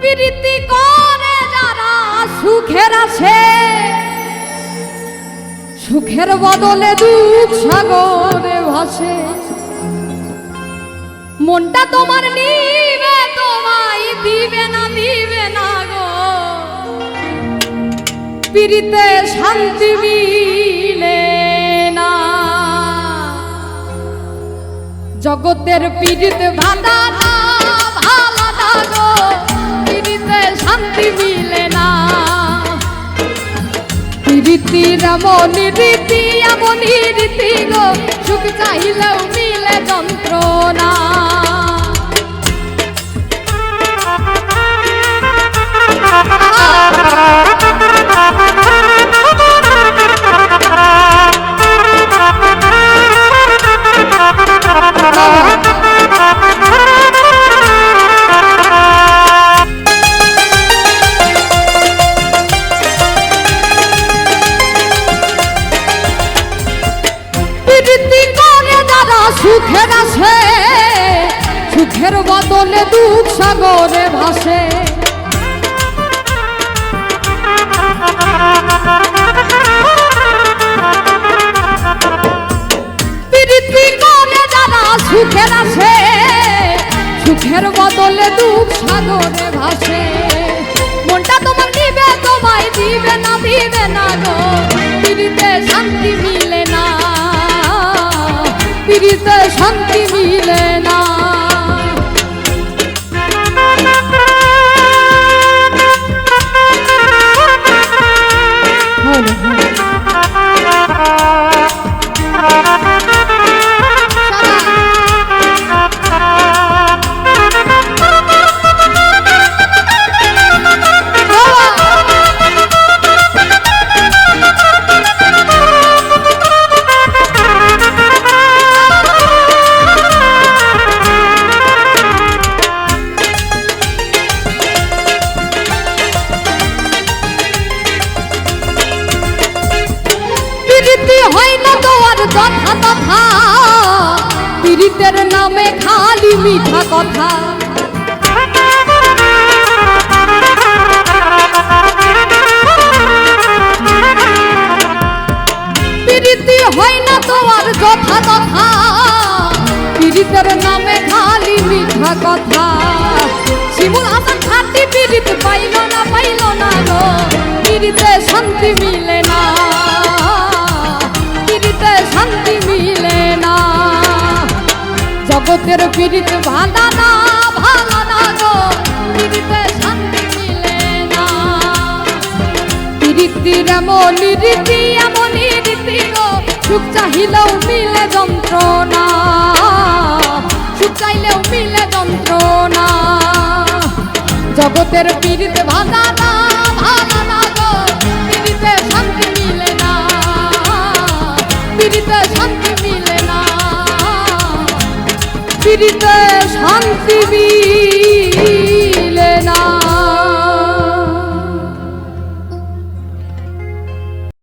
প্রীতি করে যারা সুখের আছে। সুখের বদলে দুঃখ সাগরে ভাসে। মনটা তোমার নিবে, তোমায় দিবে না দিবে না গো। পিড়িতে শান্তি মিলে না। জগতের পীড়িত না ভালো গো। শান্তি মিলে না। রীতির এমন রীতি এমন রীতি গো সুখ চাইলেও মিলে যন্ত্রণা। প্রীতি সুখের আছে সুখের বদলে দুঃখ সাগরে ভাসে। সুখের আছে সুখের বদলে দুঃখ সাগরে ভাসে। মনটা তোমার নিবে তোমায় দিবে না দিবে না গো। পিড়িতে শান্তি মিলে না। পিড়িতে শান্তি মিঠা কথা। প্রীতি হয় না তোমার যথা তথা। পীড়িতের নামে খালি মিঠা কথা। শিমুল হাসান খাটি পীড়িত পাইল না পাইল না গো। শান্তি মিলে জগতের পীড়িত ভালো না ভালো না গো, পীড়িতে শান্তি মিলে না। রীতির এমন রীতি এমন রীতি গো, সুখ চাহিলেও মিলে যন্ত্রণা। সুখ চাইলেও মিলে যন্ত্রণা। জগতের পীড়িত ভাঙা না ভালো না গো, পীড়িতে শান্তি মিলে না। পীড়িতে পীড়িতে শান্তি মিলে